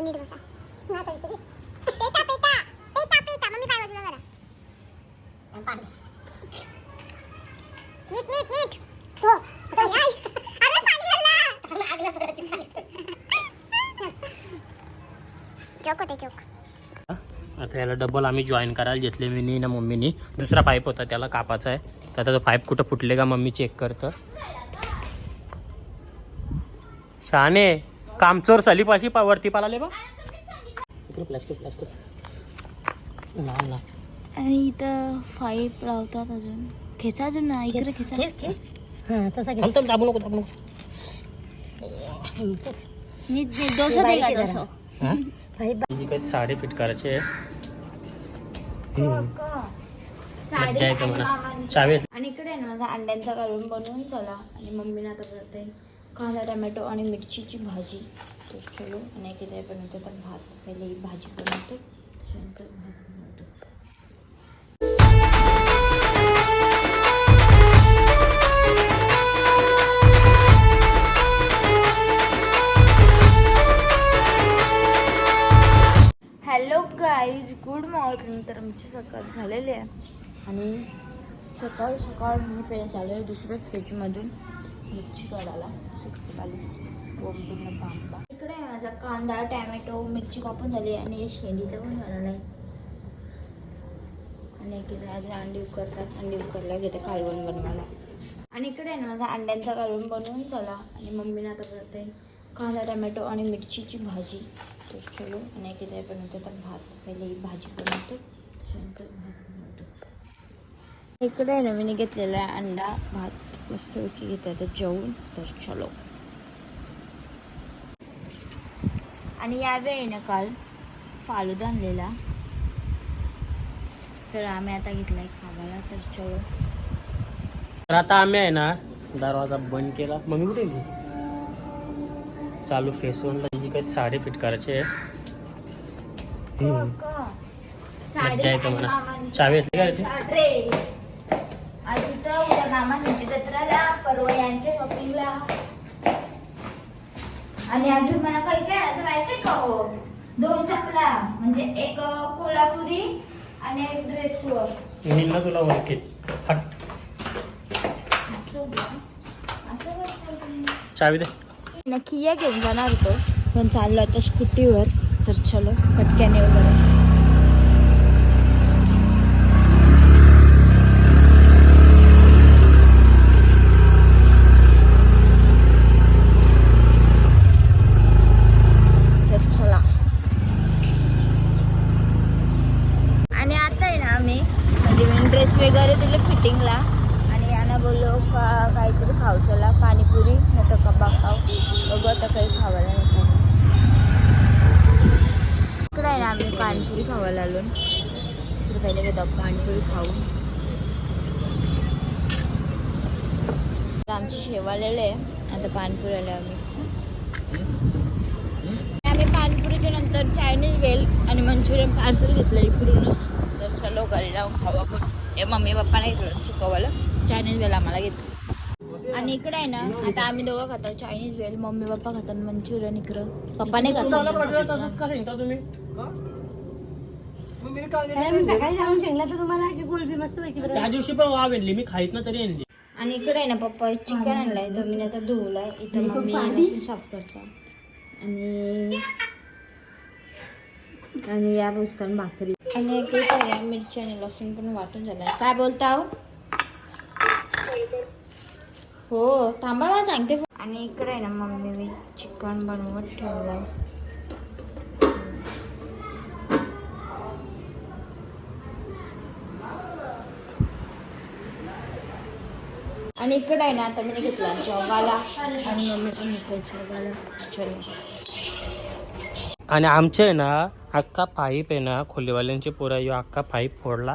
नीट बसा पेटा पेटा पेटा पेटा. मम्मी पाय बाजूला जरा. नीट नीट नीट. हो आता अरे पाणी घाल आगला सगळ्याची जोक होते जोक आता याला डबल आम्ही जॉईन करायला घेतले मी ना मम्मीनी. दुसरा पाईप होता त्याला कापाचा आहे. तर आता तो पाईप कुठं फुटले का मम्मी चेक करतं. शहाणे. कामचोर सलीपाशी पा वरती पालाले बा इकडे प्लास्टिक प्लास्टिक लहान लहान आणि इथं पाईप लावतात अजून. खेचा अजून ना इकडे खेचा थांब थांब दाबू नको दाबू नको. नीट नीट डोसा दे का डोसा हा? ही काही साडी फिट करायची आहे मज्जा येते म्हणा चावी आणि इकडे आहे ना माझा अंड्यांचा काढून बनवून चला. आणि मम्मीने आता करते. कांदा टमॅटो आणि मिरचीची भाजी तर चलो आणि एक इथे तर भात पहिले ही भाजी बनवतो नंतर भात बनवतो. हॅलो गाईज गुड मॉर्निंग तर आमची सकाळ झालेली आहे. आणि सकाळ सकाळ मी पहिले चालू आहे दुसऱ्या स्टेजमधून मिरची काढायला. सुकवाली बोंबीला बांबा इकडे आहे माझा कांदा टॅमॅटो मिरची कापून झाली आणि शेंडीचं पण झालेलं आहे. आणि इकडे आज अंडी उकरतात अंडी उकरल्या घेते कालवण बनवायला. आणि इकडे आहे ना माझा अंड्यांचा कालवण बनवून चला. आणि मम्मीने आता करते कांदा टमॅटो आणि मिरचीची भाजी. तर चलो. आणि इकडे बनवते तर भात. पहिले भाजी बनवतो. नंतर भात. इकडे आहे ना मी घेतलेला आहे अंडा भात मस्तपैकी घेतला तर जेवून तर चलो. आणि यावेळी ना काल फालुदा आणलेला. तर आम्ही आता घेतलाय खावायला तर चलो. तर आता आम्ही आहे ना दरवाजा बंद केला. मम्मी कुठे चालू फेसवनला ही काही साडी फिट करायची आहे. मज्जा येते म्हणा चावी करायची मामा यांची जत्राला परवा यांच्या शॉपिंगला आणि अजून मला काही काय असं माहितीये का हो? दोन चपला म्हणजे एक कोल्हापुरी आणि एक ड्रेसवर मी ना तुला ओळखीत हट. चावी दे. नक्की या घेऊन जाणार होतो. पण चाललो आता स्कूटीवर. तर चलो पटक्याने वगैरे तर चला आणि आता आहे ना आम्ही म्हणजे मी ड्रेस वगैरे दिले फिटिंगला आणि यांना बोललो का काहीतरी खाऊ चला पाणीपुरी नाही तर कबाब खाऊ बघू आता काही खावायला नको इकडे आहे ना आम्ही पाणीपुरी खावायला आलो. तर पहिले घेतो पाणीपुरी खाऊ तर आमची शेवालेले आहे. आता पाणीपुरी आले आम्ही. आम्ही पाणीपुरीच्या नंतर चायनीज वेल आणि मंचुरियन पार्सल घेतलं इकडूनच तर चलो घरी जाऊन खाऊ आपण. हे मम्मी पप्पा नाही घेतलं चुकवायला चायनीज वेल आम्हाला घेतलं आणि इकडे आहे ना आता आम्ही दोघं खातो चायनीज वेल मम्मी पप्पा खातात मंचुरियन इकडं. पप्पा नाही खात का सांगता तुम्ही? त्या दिवशी पण वाव आणली मी खाईत ना तरी आणली. आणि इकडे आहे ना पप्पा चिकन आणलंय तर मी आता धुवलाय. इथं मम्मी साफ करता. आणि आणि या बसताना भाकरी. आणि एक मिरची आणि लसूण पण वाटून झालाय. काय बोलता हो? थांबा मला सांगते. आणि इकडे आहे ना मम्मी मी चिकन बनवत ठेवलंय. आणि इकडे आहे ना आता मी घेतला जॉबाला आणि मम्मी पण घेतला जॉबाला चलो. आणि आमचे आहे ना अख्खा पाईप आहे ना खोलीवाल्यांची पोरा यो अख्खा पाईप फोडला.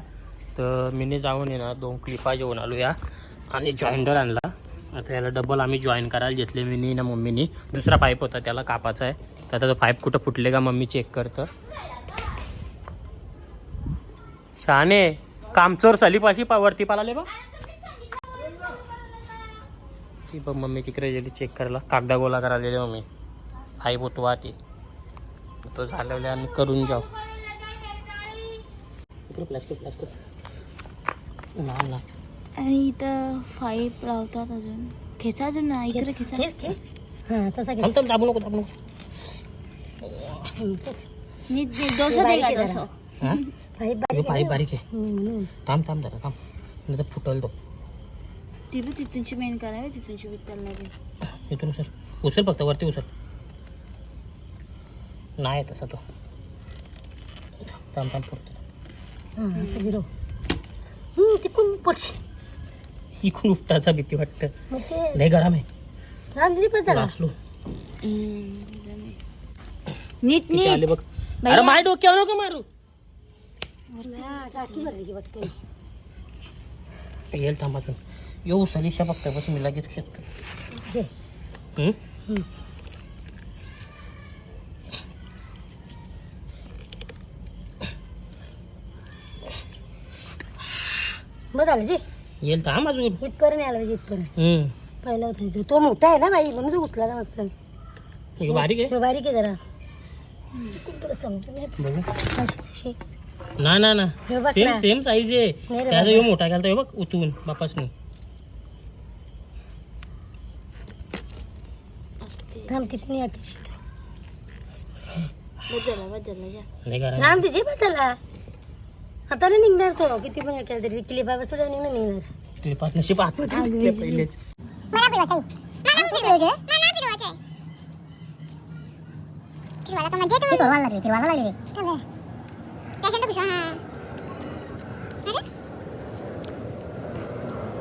तर मीने जाऊन आहे ना दोन क्लिपा घेऊन आलो या आणि जॉईंडर आणला. आता याला डबल आम्ही जॉईन करायला घेतले मी ना मम्मीनी. दुसरा पाईप होता त्याला कापाचा आहे. तर आता तो पाईप कुठं फुटले का मम्मी चेक करतं. शहाणे कामचोर सलीपाशी पा वरती पालाले बा. ती बघ मम्मी तिकडे गेली चेक करायला. कागदा गोला करायला मम्मी. पाईप होतो वा ती तो झालेला आणि करून जाऊ. प्लास्टिक प्लास्टिक लहान आणि इथं पाईप लावतात अजून. खेचा अजून ना? इकडे खेचा हां तसा थांब थांब दाबू नको दाबू नको. नीट नीट डोसा दे का डोसा? हा? पाईप हे पाईप बारीक आहे. म्हणून थांब थांब जरा थांब. नाही तर फुटल तो. ती बी तिथूनची मेन करावी तिथूनची विकताना लागेल इथून उचल. उचल फक्त वरती उचल. नाही तसा तो. थांब थांब फुटतो हां असं गिरो हं, तिकून पडशी इकडून उपटाचा भीती वाटतं. लय गरम आहे. पण वाचलो नीट किती आले नीट. बघ. अरे माय डोक्यावर नको मारू. बघते येईल थांबा तू येऊ सलिशा फक्त बस मी लगेच खेळतो. हम्म? झालं जे. येईल थांब अजून इथपर्यंत आला पाहिजे इथपर्यंत हम्म. पहिला होता इथे. तो मोठा आहे ना बाई म्हणून तो उचला मस्त हे बारीक आहे तो बारीक आहे जरा तुला समजून येत बघू अशी- अशी. ना ना ना हे बघ सेम ना. सेम साईज आहे नाही रे त्याचा बाबा. ह्यो मोठा घालतो हे बघ उतवून बापासनी थांब या की. गरम आहे. राम तिथे बदलला हाताने निघणार तो. किती पण केलं तरी. क्लिपा बसवल्या निघणार निघणार. तुझे पार्टनरशिप आतमध्ये पहिलेच. मला फिरवायचं मला फिरवायचं मला फिरवायचं फिरवायला का म्हणजे फिरवायला लागले फिरवायला लागले. त्याच्यात कसं हा. अरे.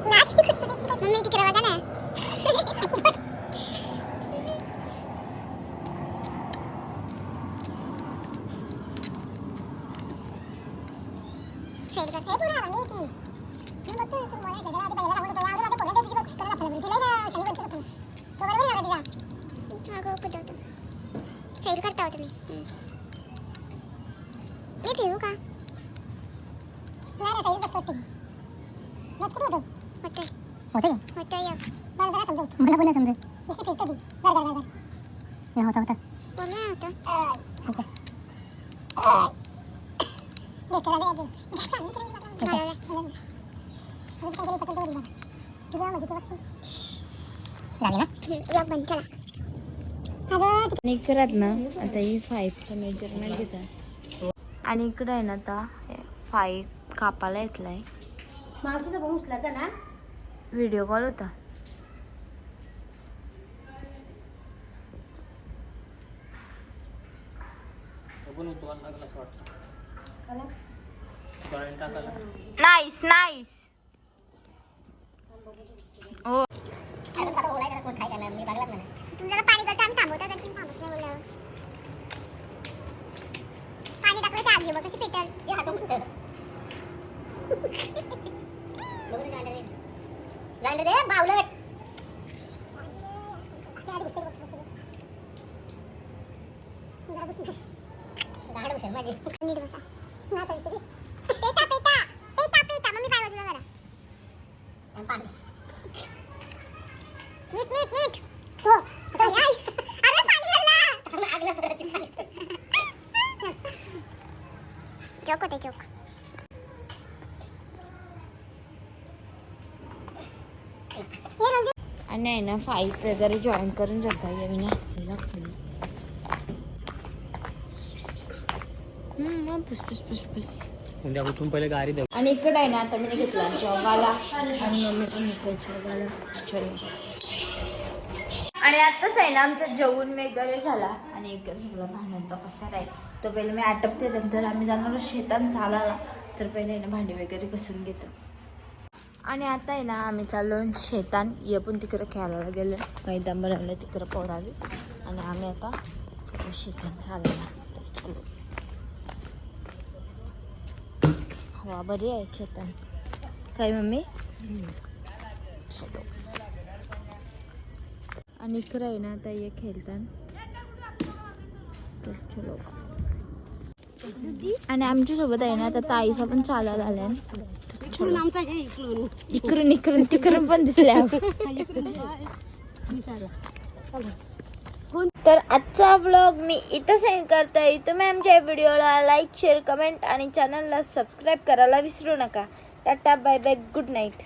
नाच कसं मम्मी तिकडे बघा ना शेड कर हे पुरा आला की मी बघतो तू मला जरा आधी पहिला राहून तो आधी आता कोणाला तरी करा फळ तिला ना शेड करतो तो तो बरोबर झाला तिला हा गो कुठं शेड करता होता मी मी फिरू का नाही शेड करतो ते मत कुठं होतो होते होते होते या मला पण समजेल होता होता बोल ना आता ही फाईव्हचं मेजरमेंट घेतात आणि इकडे आहे ना आता फाईव्ह कापायला येतलाय. मावशीचा भाऊ उचलाचा ना? व्हिडिओ कॉल होता. नाईस नाईस हो. तुमच्याला पाणी करता आम्ही थांबवतो तर तुम्ही थांबत नाही बोलल्यावर पाणी टाकलं तर आगी मग कशी पेटल हे कुठं. जाणं रे बावलट नाही नीट बसा ना तरी पेटा पेटा पेटा पेटा. मम्मी पाय बाजूला जरा. पाणी नीट नीट नीट. हो आता याय अरे पाणी घालला आगला सगळ्याची पाणी. जोक होते जोक आणि आहे ना फाईव्ह वगैरे जॉईन करून जाता ये मी ना उद्या उठून पहिले गाडी द्या आणि इकडे आहे ना आता मी घेतला जॉबाला आणि मम्मी पण घेतला जॉबाला चलो. आणि आताच आहे ना आमचं जेवण वगैरे झाला. आणि इकडे सगळा भांड्यांचा पसार आहे. तो पहिले मी आटपते नंतर आम्ही जाणार शेतात चालायला. तर पहिले आहे ना भांडी वगैरे घसून घेतो. आणि आता आहे ना आम्ही चाललो शेतान ये पण तिकडे खेळायला गेलो. दंबर आलं तिकडे पोरावी आणि आम्ही आता चाललो शेतात चालायला तर चलो हवा बरी आहे शेतात काय मम्मी? आणि इकडे आहे ना आता ये खेळतात. आणि आमच्यासोबत आहे ना आता ताईचा पण चालायला आलाय इकडून इकडून. तिकडून पण दिसल्या. तर आजचा व्लॉग मी इथं सेंड करते. तुम्ही आमच्या व्हिडिओला लाईक शेअर कमेंट आणि चॅनलला सबस्क्राईब करायला विसरू नका. Tata bye bye good night